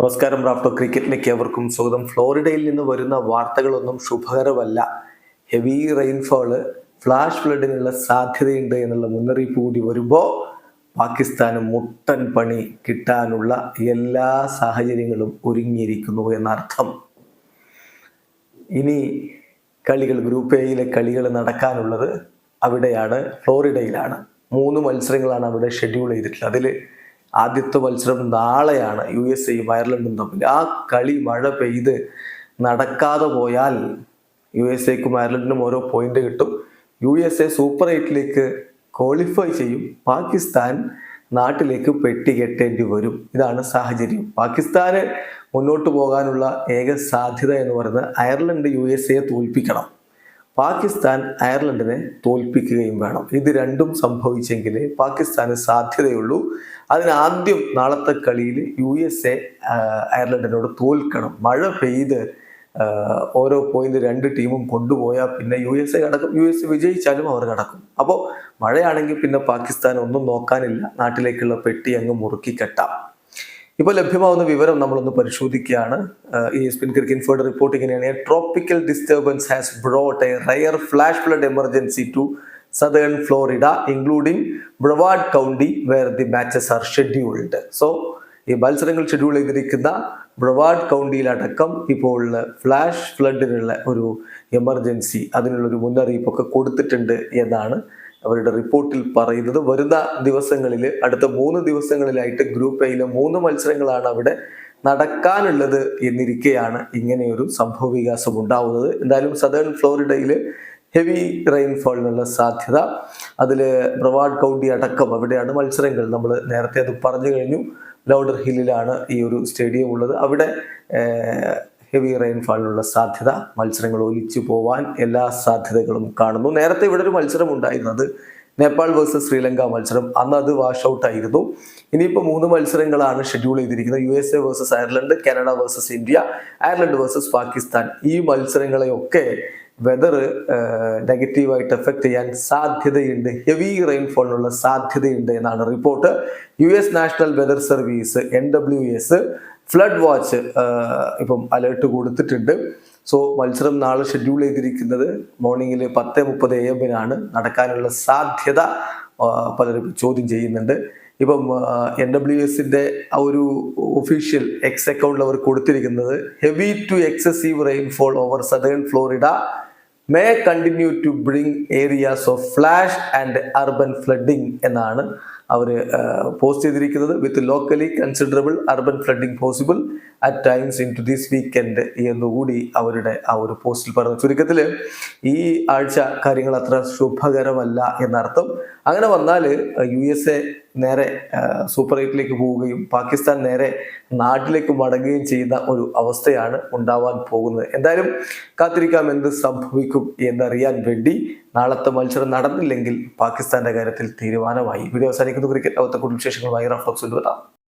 നമസ്കാരം റാഫ്റ്റോ ക്രിക്കറ്റിലേക്ക് ഏവർക്കും സ്വാഗതം. ഫ്ലോറിഡയിൽ നിന്ന് വരുന്ന വാർത്തകളൊന്നും ശുഭകരമല്ല. ഹെവി റെയിൻഫോൾ ഫ്ലാഷ് ഫ്ലഡിനുള്ള സാധ്യതയുണ്ട് എന്നുള്ള മുന്നറിയിപ്പ് കൂടി വരുമ്പോൾ പാകിസ്ഥാന് മുട്ടൻ പണി കിട്ടാനുള്ള എല്ലാ സാഹചര്യങ്ങളും ഒരുങ്ങിയിരിക്കുന്നു എന്നർത്ഥം. ഇനി കളികൾ ഗ്രൂപ്പ് എയിലെ കളികൾ നടക്കാനുള്ളത് അവിടെയാണ് ഫ്ലോറിഡയിലാണ്. മൂന്ന് മത്സരങ്ങളാണ് അവിടെ ഷെഡ്യൂൾ ചെയ്തിട്ടുള്ളത്. അതിൽ ആദ്യത്തെ മത്സരം നാളെയാണ് യു എസ് എയും അയർലൻഡും തമ്മിൽ ആ കളി മഴ പെയ്ത് നടക്കാതെ പോയാൽ യു എസ് എക്കും അയർലൻഡിനും ഓരോ പോയിന്റ് കിട്ടും. യു എസ് എ സൂപ്പർ എയ്റ്റിലേക്ക് ക്വാളിഫൈ ചെയ്യും. പാകിസ്ഥാൻ നാട്ടിലേക്ക് പെട്ടി കെട്ടേണ്ടി വരും. ഇതാണ് സാഹചര്യം. പാകിസ്ഥാന് മുന്നോട്ട് പോകാനുള്ള ഏക സാധ്യത എന്ന് പറയുന്നത് അയർലൻഡ് യു എസ് എയെ തോൽപ്പിക്കണം. പാകിസ്ഥാൻ അയർലൻഡിനെ തോൽപ്പിക്കുകയും വേണം. ഇത് രണ്ടും സംഭവിച്ചെങ്കിലേ പാകിസ്ഥാന് സാധ്യതയുള്ളൂ. അതിനാദ്യം നാളത്തെ കളിയിൽ യു എസ് എ അയർലൻഡിനോട് തോൽക്കണം. മഴ പെയ്ത് ഓരോ പോയിന്റ് രണ്ട് ടീമും കൊണ്ടുപോയാൽ പിന്നെ യു എസ് എ കടക്കും. യു എസ് എ വിജയിച്ചാലും അവർ കടക്കും. അപ്പോൾ മഴയാണെങ്കിൽ പിന്നെ പാകിസ്ഥാൻ ഒന്നും നോക്കാനില്ല. നാട്ടിലേക്കുള്ള പെട്ടി അങ്ങ് മുറുക്കി കെട്ടാം. ഇപ്പോൾ ലഭ്യമാവുന്ന വിവരം നമ്മളൊന്ന് പരിശോധിക്കുകയാണ്. ഈ സ്പിൻ ക്രിക്ക് റിപ്പോർട്ട് ഇങ്ങനെയാണ്. Tropical disturbance has brought a rare flash flood emergency to southern Florida including Brevard County where the matches are scheduled so ഈ മത്സരങ്ങൾ ഷെഡ്യൂൾ ചെയ്തിരിക്കുന്ന ബ്രവാഡ് കൗണ്ടിയിലടക്കം ഇപ്പോൾ ഫ്ലാഷ് ഫ്ലഡിനുള്ള ഒരു എമർജൻസി അതിനുള്ളൊരു മുന്നറിയിപ്പൊക്കെ കൊടുത്തിട്ടുണ്ട് എന്നാണ് അവരുടെ റിപ്പോർട്ടിൽ പറയുന്നത് വരുന്ന ദിവസങ്ങളിൽ അടുത്ത മൂന്ന് ദിവസങ്ങളിലായിട്ട് ഗ്രൂപ്പ് എയിലെ മൂന്ന് മത്സരങ്ങളാണ് അവിടെ നടക്കാനുള്ളത് എന്നിരിക്കെയാണ് ഇങ്ങനെയൊരു സംഭവ വികാസം ഉണ്ടാവുന്നത്. എന്തായാലും സദേൺ ഫ്ലോറിഡയിൽ ഹെവി റെയിൻഫോളിനുള്ള സാധ്യത. അതിൽ ബ്രവാഡ് കൗണ്ടി അടക്കം അവിടെയാണ് മത്സരങ്ങൾ. നമ്മൾ നേരത്തെ അത് പറഞ്ഞു കഴിഞ്ഞു. ലൗഡർ ഹില്ലിലാണ് ഈ ഒരു സ്റ്റേഡിയം ഉള്ളത്. അവിടെ ഹെവി റെയിൻഫാളിനുള്ള സാധ്യത മത്സരങ്ങൾ ഒലിച്ചു പോവാൻ എല്ലാ സാധ്യതകളും കാണുന്നു. നേരത്തെ ഇവിടെ ഒരു മത്സരം ഉണ്ടായിരുന്നത് നേപ്പാൾ വേഴ്സസ് ശ്രീലങ്ക മത്സരം. അന്ന് അത് വാഷ് ഔട്ട് ആയിരുന്നു. ഇനിയിപ്പോൾ മൂന്ന് മത്സരങ്ങളാണ് ഷെഡ്യൂൾ ചെയ്തിരിക്കുന്നത്. U S A versus Ireland Canada versus India Ireland versus Pakistan. ഈ മത്സരങ്ങളെയൊക്കെ വെതർ നെഗറ്റീവായിട്ട് എഫക്ട് ചെയ്യാൻ സാധ്യതയുണ്ട്. ഹെവി റെയിൻഫോളിനുള്ള സാധ്യതയുണ്ട് എന്നാണ് report U S national weather service N W S flood watch ഇപ്പം അലേർട്ട് കൊടുത്തിട്ടുണ്ട്. സോ മത്സരം നാളെ ഷെഡ്യൂൾ ചെയ്തിരിക്കുന്നത് മോർണിംഗിൽ പത്ത് മുപ്പത് എ എമ്മിനാണ് നടക്കാനുള്ള സാധ്യത പലരും ചോദ്യം ചെയ്യുന്നുണ്ട്. ഇപ്പം എൻ ഡബ്ല്യു എസിന്റെ ആ ഒരു ഒഫീഷ്യൽ എക്സ് അക്കൗണ്ടിൽ അവർ കൊടുത്തിരിക്കുന്നത് heavy to excessive rainfall over southern Florida may continue to bring areas of flash and urban flooding എന്നാണ് അവർ പോസ്റ്റ് ചെയ്തിരിക്കുന്നത്. With locally considerable urban flooding possible at times into this weekend എന്നുകൂടി അവരുടെ ആ ഒരു പോസ്റ്റിൽ പറഞ്ഞു. ചുരുക്കത്തിൽ ഈ ആഴ്ച കാര്യങ്ങൾ അത്ര ശുഭകരമല്ല എന്നർത്ഥം. അങ്ങനെ വന്നാൽ യു എസ് എ നേരെ സൂപ്പർ എയ്റ്റിലേക്ക് പോവുകയും പാകിസ്ഥാൻ നേരെ നാട്ടിലേക്ക് മടങ്ങുകയും ചെയ്യുന്ന ഒരു അവസ്ഥയാണ് ഉണ്ടാവാൻ പോകുന്നത്. എന്തായാലും കാത്തിരിക്കാം എന്ത് സംഭവിക്കും എന്നറിയാൻ വേണ്ടി നാളത്തെ മത്സരം നടന്നില്ലെങ്കിൽ പാകിസ്ഥാന്റെ കാര്യത്തിൽ തീരുമാനമായി. വീഡിയോ അവസാനിക്കുന്നു. ക്രിക്കറ്റ് അവത്തെ കുടുംബ വിശേഷങ്ങളുമായി റഫ്ലോക്സ് വരാം